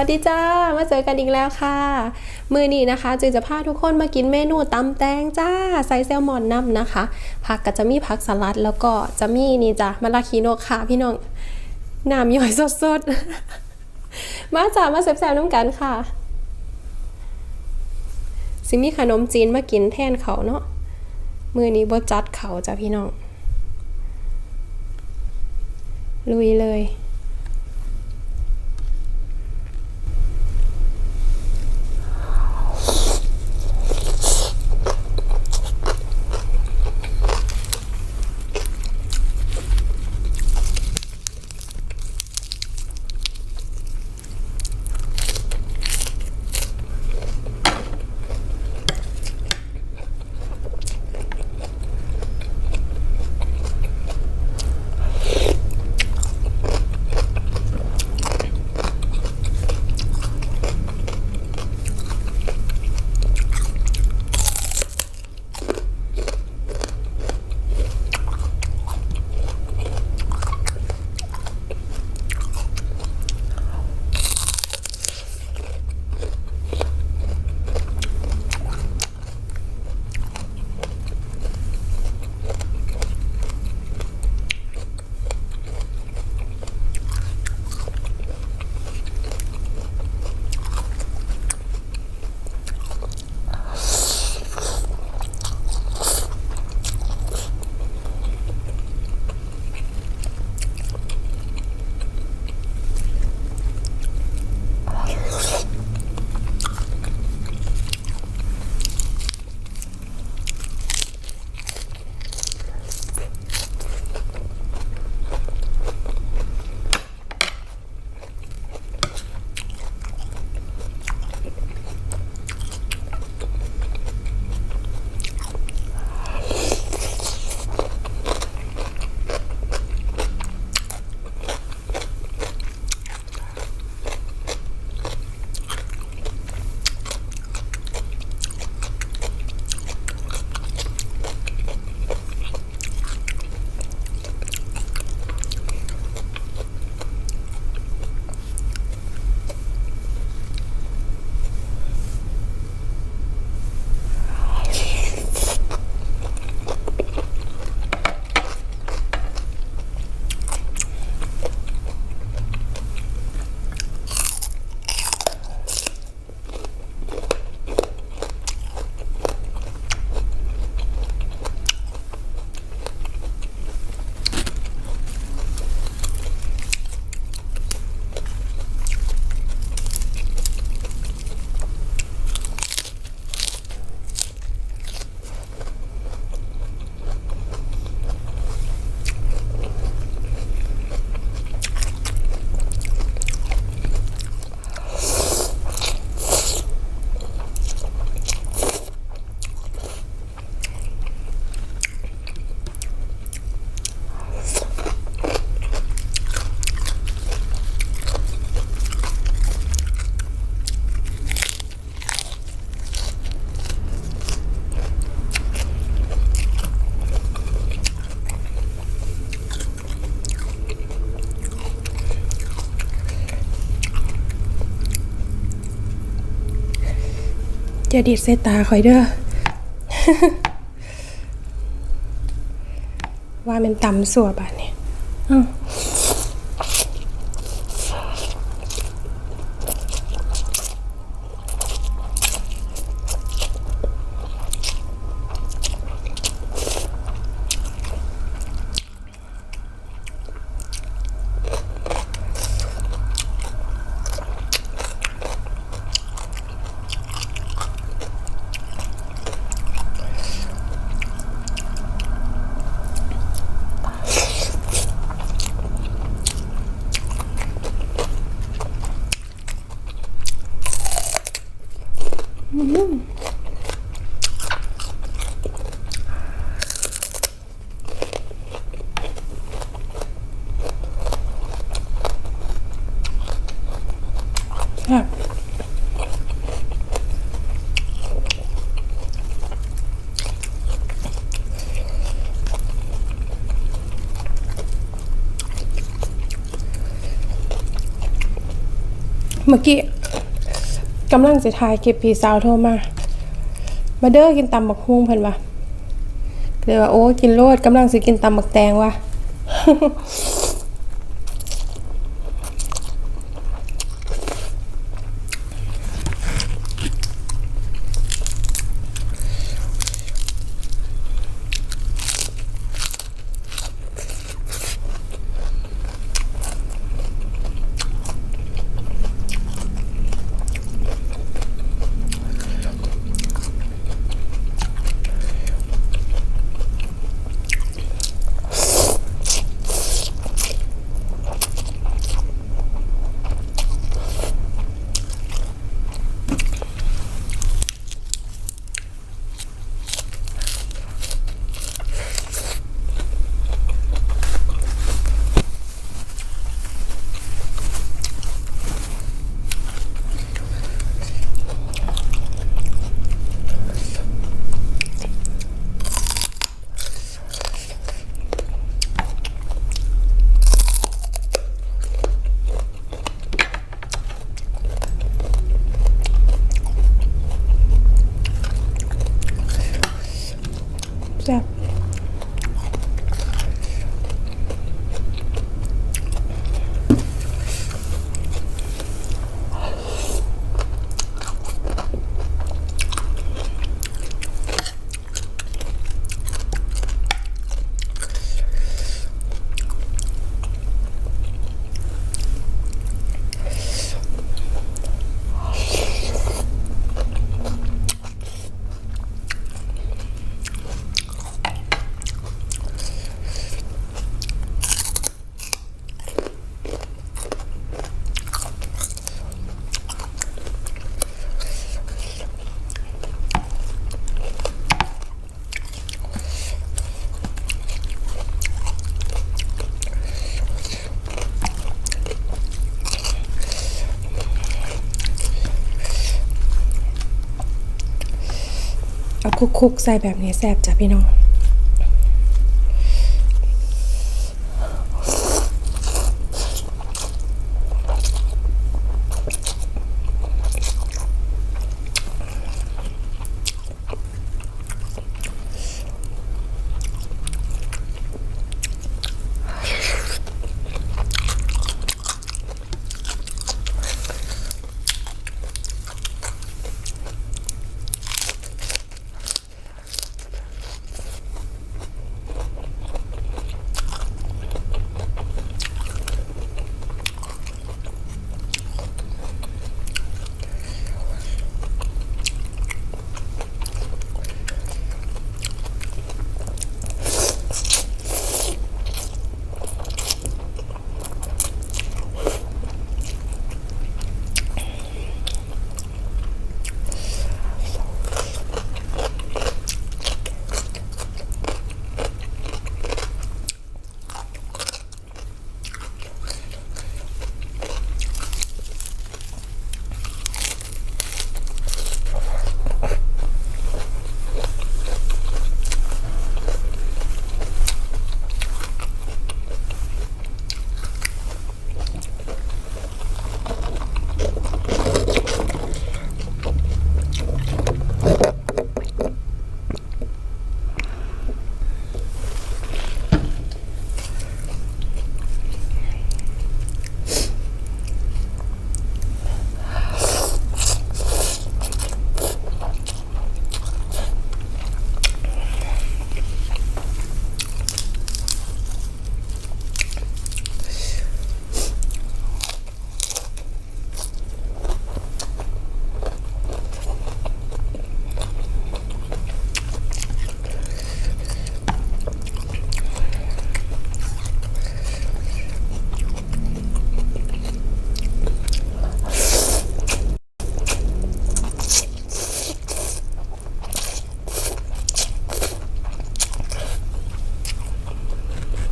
สวัสดีจ้า มาเจอกันอีกแล้วค่ะ มือนี้นะคะจือจะพาทุกคนมากินเมนูตำแตงจ้าใส่แซลมอนน้ำนะคะ ผักก็จะมีผักสลัดแล้วก็จะมีนี่จ้ะมะลาคีโนค่ะพี่น้องน้ำย่อยสดๆ มาจ้ามาแซ่บๆน้ำกันค่ะสิมีขนมจีนมากินแทนเขาเนาะมือนี้บ่จัดเขาจ้ะพี่น้องลุยเลย อย่าดีดเสตาคอยเด้อว่ามันตำสัวบาดเนี่ยอ้าว เมื่อกี้กำลังจะถ่ายคลิปพี่สาวโทรมา มาเด้อกินตำบักฮุ่งเพิ่นว่าเลยว่าโอ้กินโลดกำลังสิกินตำบักแตงว่ะ เอาคุกๆใส่แบบนี้แซ่บจ้ะพี่น้อง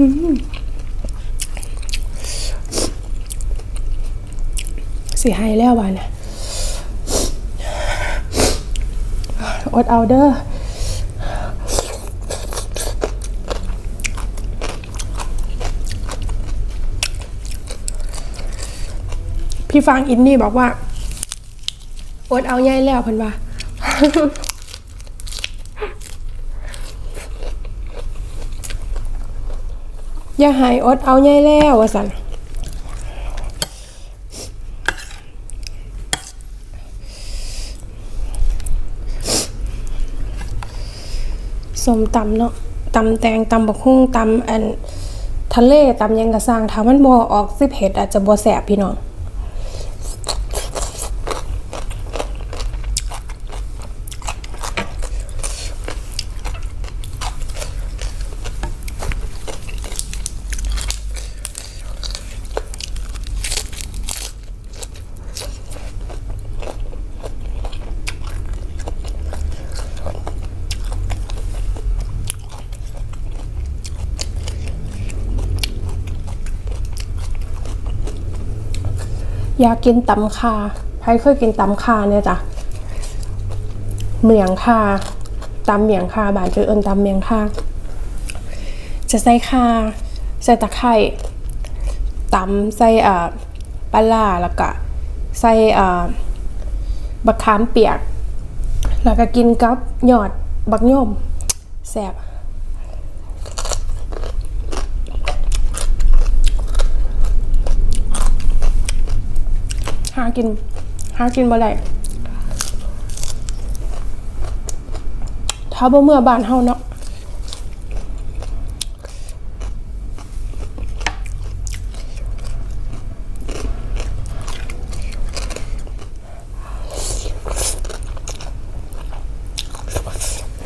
สิให้แล้ววานะอดเอาเด้อพี่ฟังอินนี่บอกว่า อดเอาใหญ่แล้วเพิ่นว่า อย่าหายอดเอาใหญ่แล้วว่าสันสมตำเนาะตำแตงตำบักหุ่งตำอันทะเลตำยังกระสางถ้ามันบ่ออกสิเผ็ดอาจจะบ่แสบพี่น้อง อยากกินตำคาใครเคยกินตำคาเนี่ยจ้ะเมียงคาตำเมียงคาบานจือเอินตำเมียงคาจะใส่คาใส่ตะไคร่ตำใส่อ่าปลาร้าแล้วก็ใส่อ่าบักขามเปียก แล้วก็กินกับหยอดบักโยมแซ่บากิน หากินบ่ได้ถ้าบ่เมื่อบ้านเฮาเนาะ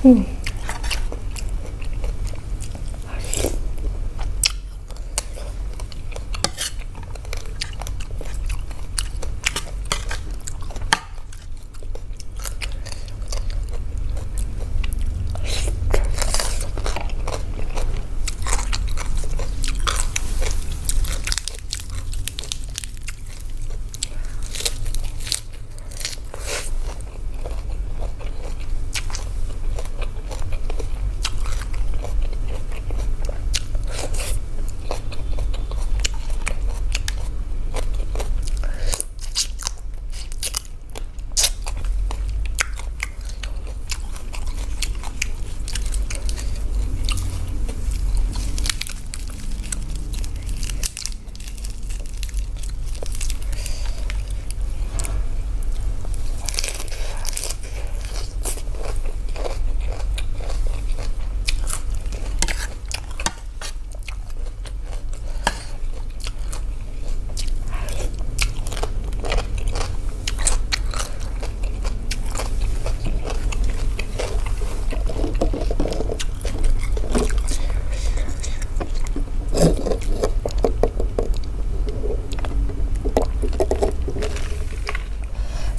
อืม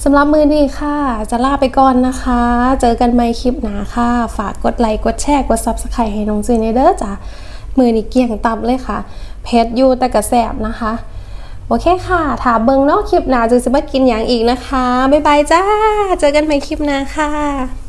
สำหรับมือนี้ค่ะ จะลาไปก่อนนะคะ เจอกันใหม่คลิปหน้าค่ะ ฝากกดไลค์กดแชร์กด Subscribe ให้น้องจีนเด้อจ้ะมือนี้เกี่ยงตับเลยค่ะเพชรอยู่แต่กระแสบนะคะ โอเคค่ะถามเบิงนอกคลิปหน้าจะจะมากินอย่างอีกนะคะ บ๊ายบายจ้า เจอกันใหม่คลิปหน้าค่ะ